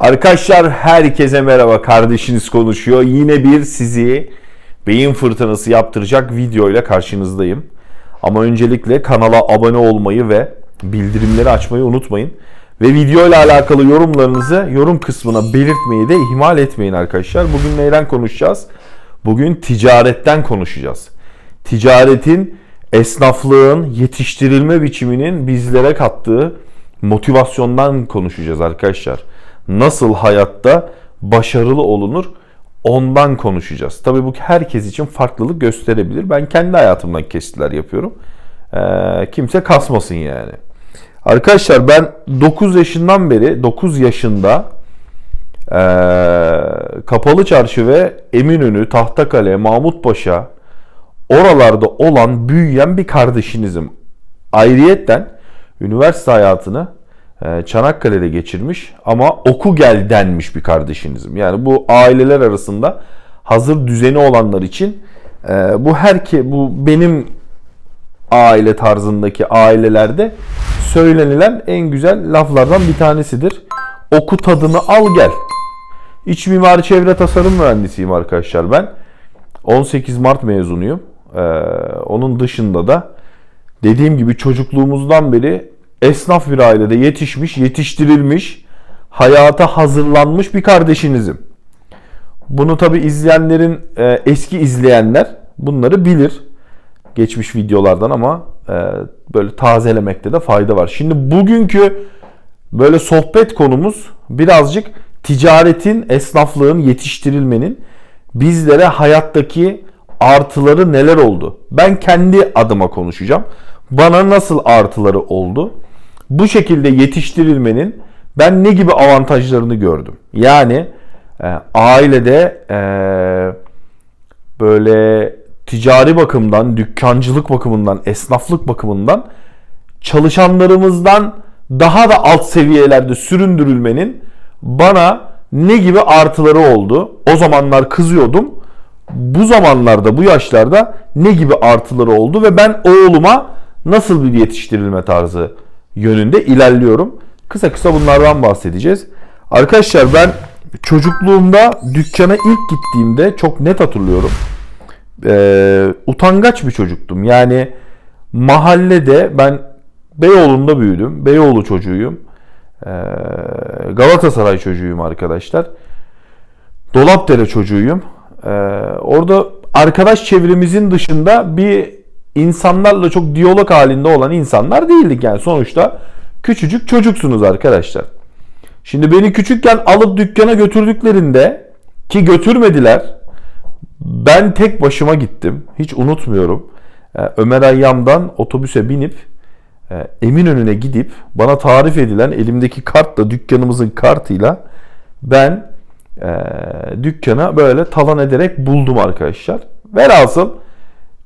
Arkadaşlar herkese merhaba. Kardeşiniz konuşuyor. Yine bir sizi beyin fırtınası yaptıracak video ile karşınızdayım. Ama öncelikle kanala abone olmayı ve bildirimleri açmayı unutmayın. Ve video ile alakalı yorumlarınızı yorum kısmına belirtmeyi de ihmal etmeyin arkadaşlar. Bugün neyden konuşacağız? Bugün ticaretten konuşacağız. Ticaretin, esnaflığın, yetiştirilme biçiminin bizlere kattığı motivasyondan konuşacağız arkadaşlar. Nasıl hayatta başarılı olunur ondan konuşacağız. Tabii bu herkes için farklılık gösterebilir. Ben kendi hayatımdan kesitler yapıyorum. Ee, kimse kasmasın yani. Arkadaşlar ben 9 yaşından beri 9 yaşında ee, Kapalı Çarşı ve Eminönü, Tahtakale, Mahmutpaşa oralarda olan büyüyen bir kardeşinizim. Ayrıyetten üniversite hayatını e, Çanakkale'de geçirmiş ama oku gel denmiş bir kardeşinizim. Yani bu aileler arasında hazır düzeni olanlar için e, bu herke bu benim aile tarzındaki ailelerde söylenilen en güzel laflardan bir tanesidir. Oku tadını al gel. İç mimari çevre tasarım mühendisiyim arkadaşlar ben. 18 Mart mezunuyum. Ee, onun dışında da dediğim gibi çocukluğumuzdan beri esnaf bir ailede yetişmiş, yetiştirilmiş, hayata hazırlanmış bir kardeşinizim. Bunu tabi izleyenlerin, e, eski izleyenler bunları bilir. Geçmiş videolardan ama e, böyle tazelemekte de fayda var. Şimdi bugünkü böyle sohbet konumuz birazcık ticaretin, esnaflığın, yetiştirilmenin bizlere hayattaki artıları neler oldu? Ben kendi adıma konuşacağım. Bana nasıl artıları oldu? Bu şekilde yetiştirilmenin ben ne gibi avantajlarını gördüm. Yani e, ailede e, böyle ticari bakımdan, dükkancılık bakımından, esnaflık bakımından çalışanlarımızdan daha da alt seviyelerde süründürülmenin bana ne gibi artıları oldu? O zamanlar kızıyordum. Bu zamanlarda, bu yaşlarda ne gibi artıları oldu ve ben oğluma nasıl bir yetiştirilme tarzı yönünde ilerliyorum. Kısa kısa bunlardan bahsedeceğiz. Arkadaşlar ben çocukluğumda dükkana ilk gittiğimde çok net hatırlıyorum. Ee, utangaç bir çocuktum. Yani mahallede ben Beyoğlu'nda büyüdüm. Beyoğlu çocuğuyum. Ee, Galatasaray çocuğuyum arkadaşlar. Dolapdere çocuğuyum. Ee, orada arkadaş çevremizin dışında bir insanlarla çok diyalog halinde olan insanlar değildik yani sonuçta küçücük çocuksunuz arkadaşlar. Şimdi beni küçükken alıp dükkana götürdüklerinde ki götürmediler. Ben tek başıma gittim. Hiç unutmuyorum. Ee, Ömer Ayyam'dan otobüse binip e, Eminönü'ne gidip bana tarif edilen elimdeki kartla dükkanımızın kartıyla ben e, dükkana böyle talan ederek buldum arkadaşlar. Velhasıl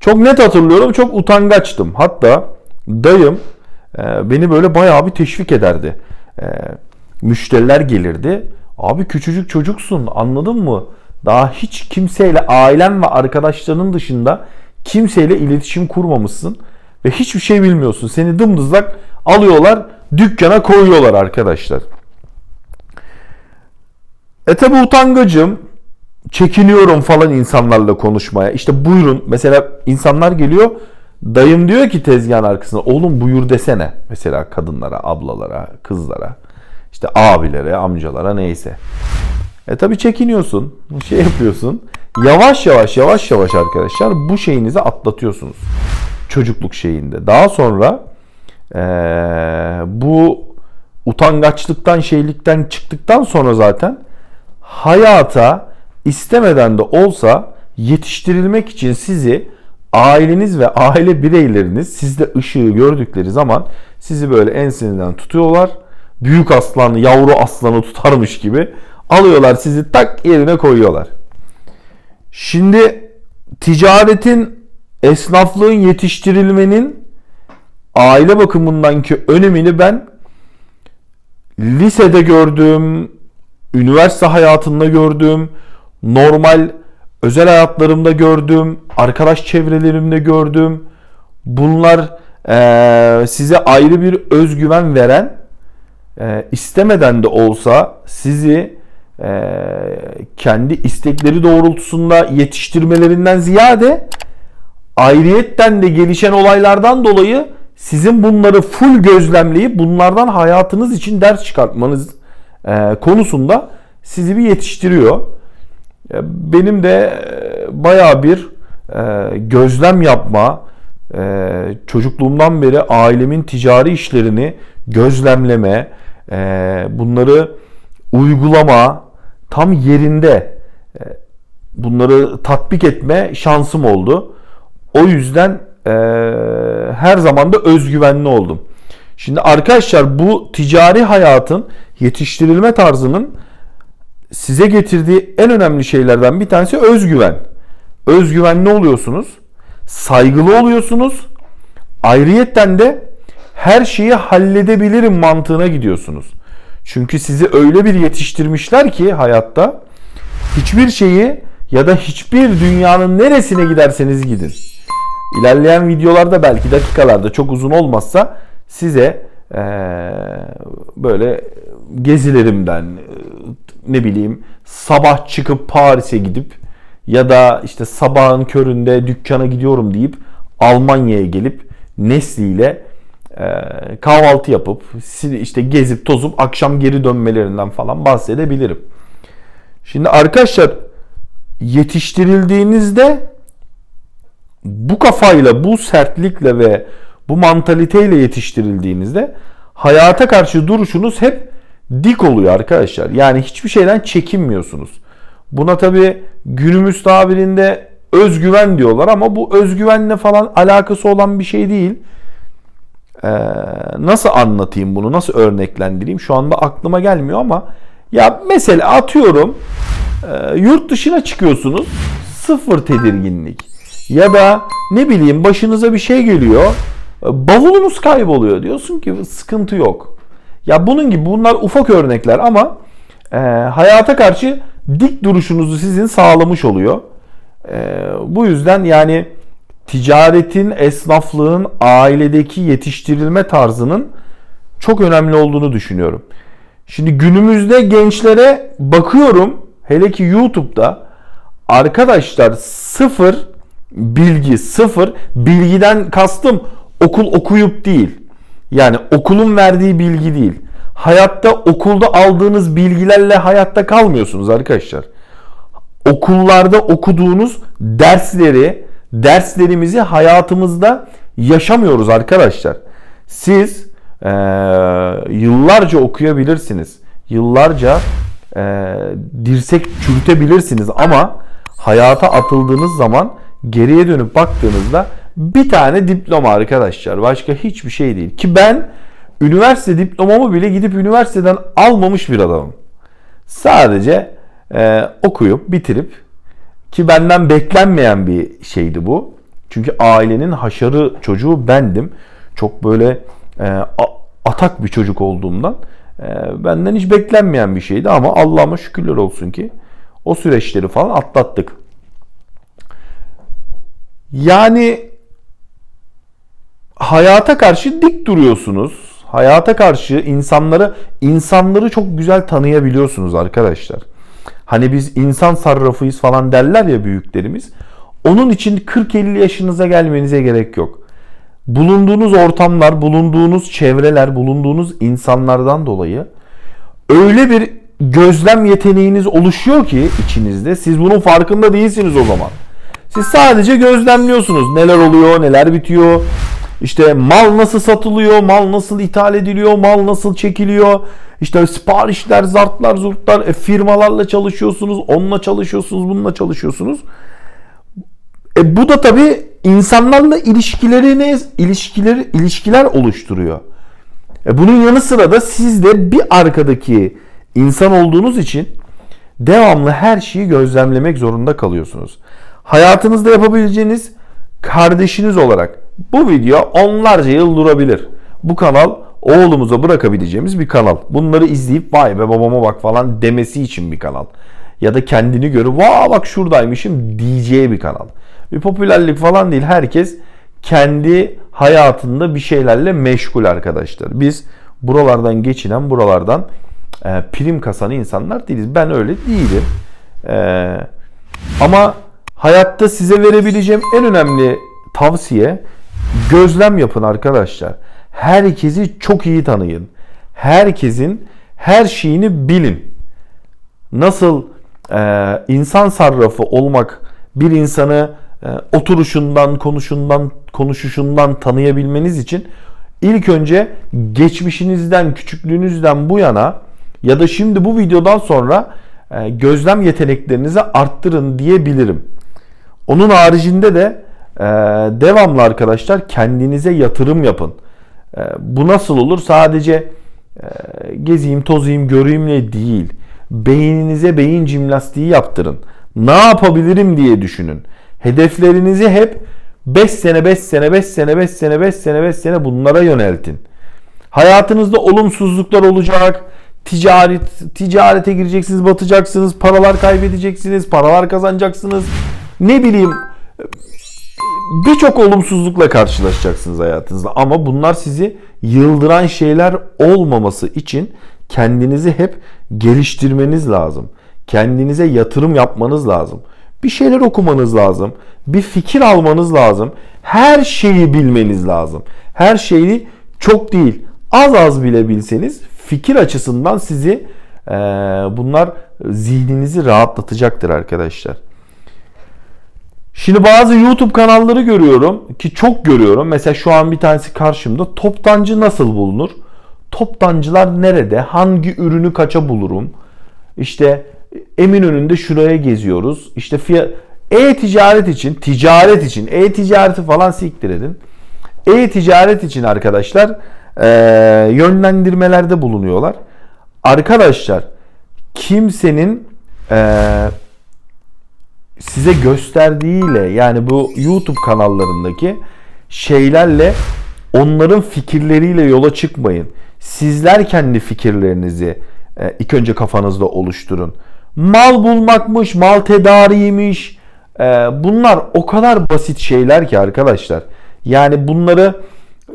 çok net hatırlıyorum çok utangaçtım. Hatta dayım e, beni böyle bayağı bir teşvik ederdi. E, müşteriler gelirdi. Abi küçücük çocuksun anladın mı? Daha hiç kimseyle ailen ve arkadaşlarının dışında kimseyle iletişim kurmamışsın ve hiçbir şey bilmiyorsun. Seni dımdızlak alıyorlar dükkana koyuyorlar arkadaşlar. E tabi utangacım çekiniyorum falan insanlarla konuşmaya. İşte buyurun mesela insanlar geliyor dayım diyor ki tezgahın arkasına oğlum buyur desene. Mesela kadınlara, ablalara, kızlara, işte abilere, amcalara neyse. E tabi çekiniyorsun, şey yapıyorsun. Yavaş yavaş yavaş yavaş arkadaşlar bu şeyinizi atlatıyorsunuz. Çocukluk şeyinde. Daha sonra ee, bu utangaçlıktan şeylikten çıktıktan sonra zaten hayata istemeden de olsa yetiştirilmek için sizi aileniz ve aile bireyleriniz sizde ışığı gördükleri zaman sizi böyle enseninden tutuyorlar. Büyük aslan yavru aslanı tutarmış gibi alıyorlar sizi tak yerine koyuyorlar. Şimdi ticaretin, esnaflığın yetiştirilmenin aile bakımındanki önemini ben lisede gördüm, üniversite hayatında gördüm, normal özel hayatlarımda gördüm, arkadaş çevrelerimde gördüm. Bunlar e, size ayrı bir özgüven veren e, istemeden de olsa sizi e, kendi istekleri doğrultusunda yetiştirmelerinden ziyade ayrıyetten de gelişen olaylardan dolayı sizin bunları full gözlemleyip bunlardan hayatınız için ders çıkartmanız e, konusunda sizi bir yetiştiriyor. Benim de e, bayağı bir e, gözlem yapma, e, çocukluğumdan beri ailemin ticari işlerini gözlemleme, bunları uygulama, tam yerinde bunları tatbik etme şansım oldu. O yüzden her zaman da özgüvenli oldum. Şimdi arkadaşlar bu ticari hayatın yetiştirilme tarzının size getirdiği en önemli şeylerden bir tanesi özgüven. Özgüvenli oluyorsunuz, saygılı oluyorsunuz. Ayrıyetten de her şeyi halledebilirim mantığına gidiyorsunuz. Çünkü sizi öyle bir yetiştirmişler ki hayatta hiçbir şeyi ya da hiçbir dünyanın neresine giderseniz gidin. İlerleyen videolarda belki dakikalarda çok uzun olmazsa size eee, böyle gezilerimden ne bileyim sabah çıkıp Paris'e gidip ya da işte sabahın köründe dükkana gidiyorum deyip Almanya'ya gelip Nesli ile eee, kahvaltı yapıp işte gezip tozup akşam geri dönmelerinden falan bahsedebilirim. Şimdi arkadaşlar yetiştirildiğinizde bu kafayla, bu sertlikle ve bu mantaliteyle yetiştirildiğinizde hayata karşı duruşunuz hep dik oluyor arkadaşlar. Yani hiçbir şeyden çekinmiyorsunuz. Buna tabi günümüz tabirinde özgüven diyorlar ama bu özgüvenle falan alakası olan bir şey değil. Ee, nasıl anlatayım bunu, nasıl örneklendireyim şu anda aklıma gelmiyor ama ya mesela atıyorum e, yurt dışına çıkıyorsunuz sıfır tedirginlik ya da ne bileyim başınıza bir şey geliyor e, bavulunuz kayboluyor diyorsun ki sıkıntı yok. Ya bunun gibi bunlar ufak örnekler ama e, hayata karşı dik duruşunuzu sizin sağlamış oluyor. E, bu yüzden yani ticaretin, esnaflığın, ailedeki yetiştirilme tarzının çok önemli olduğunu düşünüyorum. Şimdi günümüzde gençlere bakıyorum hele ki YouTube'da arkadaşlar sıfır bilgi sıfır bilgiden kastım okul okuyup değil. Yani okulun verdiği bilgi değil. Hayatta okulda aldığınız bilgilerle hayatta kalmıyorsunuz arkadaşlar. Okullarda okuduğunuz dersleri, derslerimizi hayatımızda yaşamıyoruz arkadaşlar. Siz eee, yıllarca okuyabilirsiniz. Yıllarca eee, dirsek çürütebilirsiniz ama hayata atıldığınız zaman geriye dönüp baktığınızda bir tane diploma arkadaşlar. Başka hiçbir şey değil. Ki ben üniversite diplomamı bile gidip üniversiteden almamış bir adamım. Sadece eee, okuyup bitirip ki benden beklenmeyen bir şeydi bu. Çünkü ailenin haşarı çocuğu bendim. Çok böyle e, atak bir çocuk olduğumdan e, benden hiç beklenmeyen bir şeydi ama Allah'ıma şükürler olsun ki o süreçleri falan atlattık. Yani hayata karşı dik duruyorsunuz. Hayata karşı insanları insanları çok güzel tanıyabiliyorsunuz arkadaşlar. Hani biz insan sarrafıyız falan derler ya büyüklerimiz. Onun için 40-50 yaşınıza gelmenize gerek yok. Bulunduğunuz ortamlar, bulunduğunuz çevreler, bulunduğunuz insanlardan dolayı öyle bir gözlem yeteneğiniz oluşuyor ki içinizde siz bunun farkında değilsiniz o zaman. Siz sadece gözlemliyorsunuz. Neler oluyor, neler bitiyor. İşte mal nasıl satılıyor, mal nasıl ithal ediliyor, mal nasıl çekiliyor. İşte siparişler, zartlar, zurtlar, e, firmalarla çalışıyorsunuz, onunla çalışıyorsunuz, bununla çalışıyorsunuz. E bu da tabii insanlarla ilişkilerini ilişkiler ilişkiler oluşturuyor. E bunun yanı sıra da siz de bir arkadaki insan olduğunuz için devamlı her şeyi gözlemlemek zorunda kalıyorsunuz. Hayatınızda yapabileceğiniz kardeşiniz olarak bu video onlarca yıl durabilir. Bu kanal oğlumuza bırakabileceğimiz bir kanal. Bunları izleyip vay be babama bak falan demesi için bir kanal. Ya da kendini görüp vaa bak şuradaymışım diyeceği bir kanal. Bir popülerlik falan değil. Herkes kendi hayatında bir şeylerle meşgul arkadaşlar. Biz buralardan geçinen, buralardan e, prim kasan insanlar değiliz. Ben öyle değilim. E, ama hayatta size verebileceğim en önemli tavsiye gözlem yapın arkadaşlar. Herkesi çok iyi tanıyın. Herkesin her şeyini bilin. Nasıl e, insan sarrafı olmak bir insanı e, oturuşundan, konuşundan, konuşuşundan tanıyabilmeniz için ilk önce geçmişinizden, küçüklüğünüzden bu yana ya da şimdi bu videodan sonra e, gözlem yeteneklerinizi arttırın diyebilirim. Onun haricinde de e, devamlı arkadaşlar kendinize yatırım yapın. E, bu nasıl olur? Sadece e, gezeyim, tozayım, göreyimle değil. Beyninize beyin jimnastiği yaptırın. Ne yapabilirim diye düşünün. Hedeflerinizi hep 5 sene, 5 sene, 5 sene, 5 sene, 5 sene, 5 sene bunlara yöneltin. Hayatınızda olumsuzluklar olacak. Ticaret, ticarete gireceksiniz, batacaksınız, paralar kaybedeceksiniz, paralar kazanacaksınız. Ne bileyim birçok olumsuzlukla karşılaşacaksınız hayatınızda ama bunlar sizi yıldıran şeyler olmaması için kendinizi hep geliştirmeniz lazım. Kendinize yatırım yapmanız lazım. Bir şeyler okumanız lazım. Bir fikir almanız lazım. Her şeyi bilmeniz lazım. Her şeyi çok değil, az az bile bilseniz fikir açısından sizi e, bunlar zihninizi rahatlatacaktır arkadaşlar. Şimdi bazı YouTube kanalları görüyorum ki çok görüyorum. Mesela şu an bir tanesi karşımda. Toptancı nasıl bulunur? Toptancılar nerede? Hangi ürünü kaça bulurum? İşte Eminönü'nde şuraya geziyoruz. İşte fiyat e-ticaret için, ticaret için, e-ticareti falan siktir edin. E-ticaret için arkadaşlar e, yönlendirmelerde bulunuyorlar. Arkadaşlar kimsenin e, size gösterdiğiyle yani bu YouTube kanallarındaki şeylerle onların fikirleriyle yola çıkmayın. Sizler kendi fikirlerinizi e, ilk önce kafanızda oluşturun. Mal bulmakmış, mal tedariğiymiş. E, bunlar o kadar basit şeyler ki arkadaşlar. Yani bunları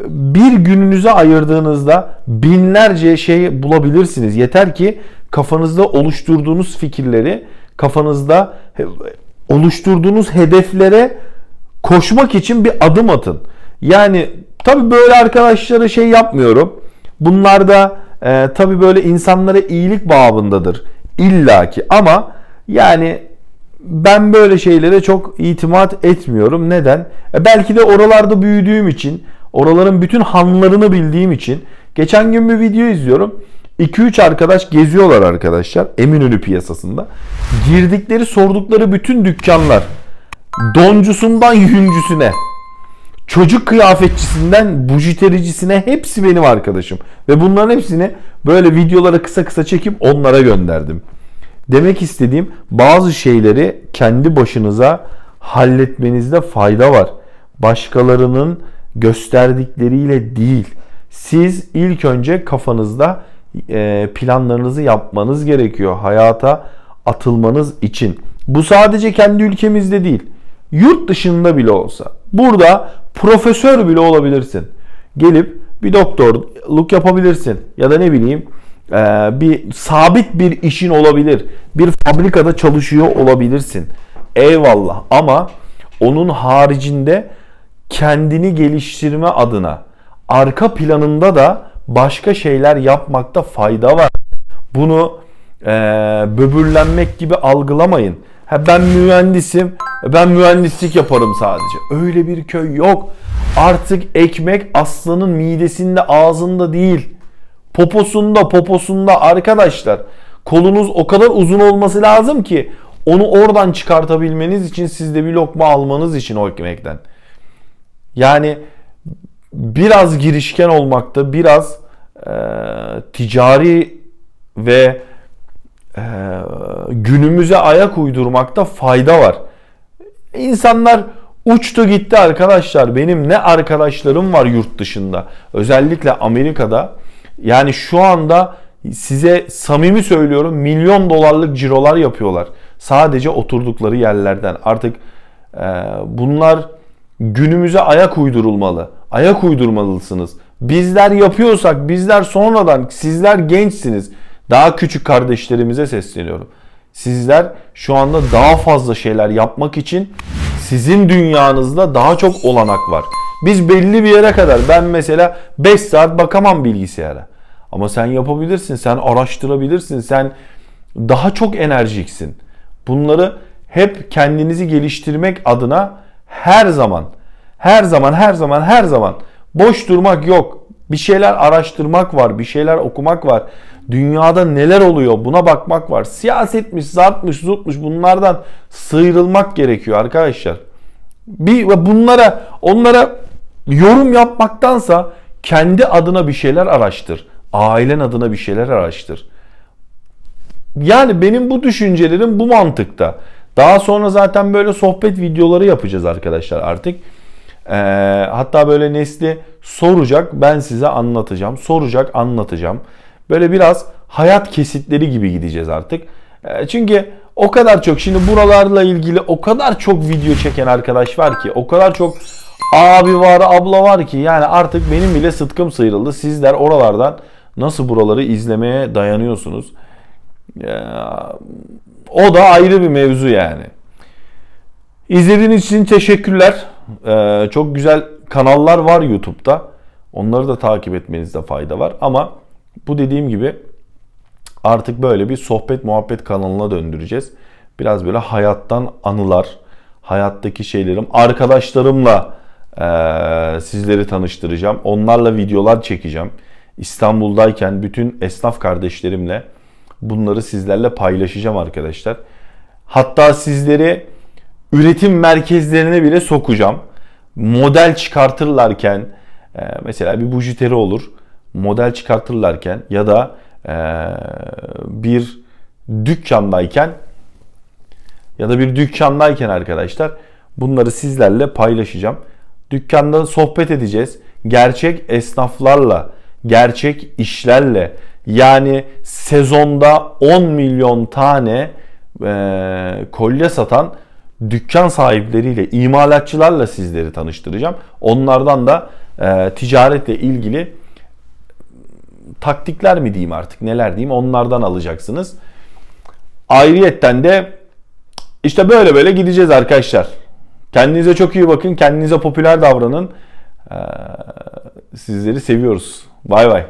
bir gününüze ayırdığınızda binlerce şey bulabilirsiniz. Yeter ki kafanızda oluşturduğunuz fikirleri kafanızda oluşturduğunuz hedeflere koşmak için bir adım atın. Yani tabi böyle arkadaşlara şey yapmıyorum. Bunlar da e, tabi böyle insanlara iyilik babındadır illaki ama yani ben böyle şeylere çok itimat etmiyorum. Neden? E belki de oralarda büyüdüğüm için, oraların bütün hanlarını bildiğim için. Geçen gün bir video izliyorum. 2-3 arkadaş geziyorlar arkadaşlar Eminönü piyasasında. Girdikleri sordukları bütün dükkanlar doncusundan yüncüsüne çocuk kıyafetçisinden bujitericicisine hepsi benim arkadaşım. Ve bunların hepsini böyle videolara kısa kısa çekip onlara gönderdim. Demek istediğim bazı şeyleri kendi başınıza halletmenizde fayda var. Başkalarının gösterdikleriyle değil. Siz ilk önce kafanızda planlarınızı yapmanız gerekiyor hayata atılmanız için. Bu sadece kendi ülkemizde değil. Yurt dışında bile olsa. Burada profesör bile olabilirsin. Gelip bir doktorluk yapabilirsin. Ya da ne bileyim e, bir sabit bir işin olabilir. Bir fabrikada çalışıyor olabilirsin. Eyvallah ama onun haricinde kendini geliştirme adına arka planında da başka şeyler yapmakta fayda var. Bunu e, böbürlenmek gibi algılamayın. Ha, ben mühendisim, ben mühendislik yaparım sadece. Öyle bir köy yok. Artık ekmek aslanın midesinde, ağzında değil. Poposunda, poposunda arkadaşlar. Kolunuz o kadar uzun olması lazım ki onu oradan çıkartabilmeniz için siz de bir lokma almanız için o ekmekten. Yani biraz girişken olmakta, biraz e, ticari ve e, günümüze ayak uydurmakta fayda var. İnsanlar uçtu gitti arkadaşlar. Benim ne arkadaşlarım var yurt dışında. Özellikle Amerika'da. Yani şu anda size samimi söylüyorum milyon dolarlık cirolar yapıyorlar. Sadece oturdukları yerlerden. Artık e, bunlar günümüze ayak uydurulmalı. Ayak uydurmalısınız. Bizler yapıyorsak, bizler sonradan, sizler gençsiniz. Daha küçük kardeşlerimize sesleniyorum. Sizler şu anda daha fazla şeyler yapmak için sizin dünyanızda daha çok olanak var. Biz belli bir yere kadar ben mesela 5 saat bakamam bilgisayara. Ama sen yapabilirsin, sen araştırabilirsin, sen daha çok enerjiksin. Bunları hep kendinizi geliştirmek adına her zaman, her zaman, her zaman, her zaman boş durmak yok. Bir şeyler araştırmak var, bir şeyler okumak var. Dünyada neler oluyor buna bakmak var. Siyasetmiş, zartmış, zurtmuş bunlardan sıyrılmak gerekiyor arkadaşlar. Bir ve bunlara, onlara yorum yapmaktansa kendi adına bir şeyler araştır. Ailen adına bir şeyler araştır. Yani benim bu düşüncelerim bu mantıkta. Daha sonra zaten böyle sohbet videoları yapacağız arkadaşlar artık. Ee, hatta böyle Nesli soracak ben size anlatacağım. Soracak anlatacağım. Böyle biraz hayat kesitleri gibi gideceğiz artık. Ee, çünkü o kadar çok şimdi buralarla ilgili o kadar çok video çeken arkadaş var ki o kadar çok abi var abla var ki yani artık benim bile sıtkım sıyrıldı. Sizler oralardan nasıl buraları izlemeye dayanıyorsunuz? Ya, o da ayrı bir mevzu yani. İzlediğiniz için teşekkürler. Ee, çok güzel kanallar var YouTube'da. Onları da takip etmenizde fayda var. Ama bu dediğim gibi artık böyle bir sohbet muhabbet kanalına döndüreceğiz. Biraz böyle hayattan anılar, hayattaki şeylerim, arkadaşlarımla e, sizleri tanıştıracağım. Onlarla videolar çekeceğim. İstanbul'dayken bütün esnaf kardeşlerimle bunları sizlerle paylaşacağım arkadaşlar. Hatta sizleri üretim merkezlerine bile sokacağım. Model çıkartırlarken e, mesela bir bujiteri olur. Model çıkartırlarken ya da e, bir dükkandayken ya da bir dükkandayken arkadaşlar bunları sizlerle paylaşacağım. Dükkanda sohbet edeceğiz. Gerçek esnaflarla, gerçek işlerle yani sezonda 10 milyon tane e, kolye satan dükkan sahipleriyle, imalatçılarla sizleri tanıştıracağım. Onlardan da e, ticaretle ilgili taktikler mi diyeyim artık neler diyeyim onlardan alacaksınız. Ayrıyetten de işte böyle böyle gideceğiz arkadaşlar. Kendinize çok iyi bakın. Kendinize popüler davranın. Ee, sizleri seviyoruz. Bay bay.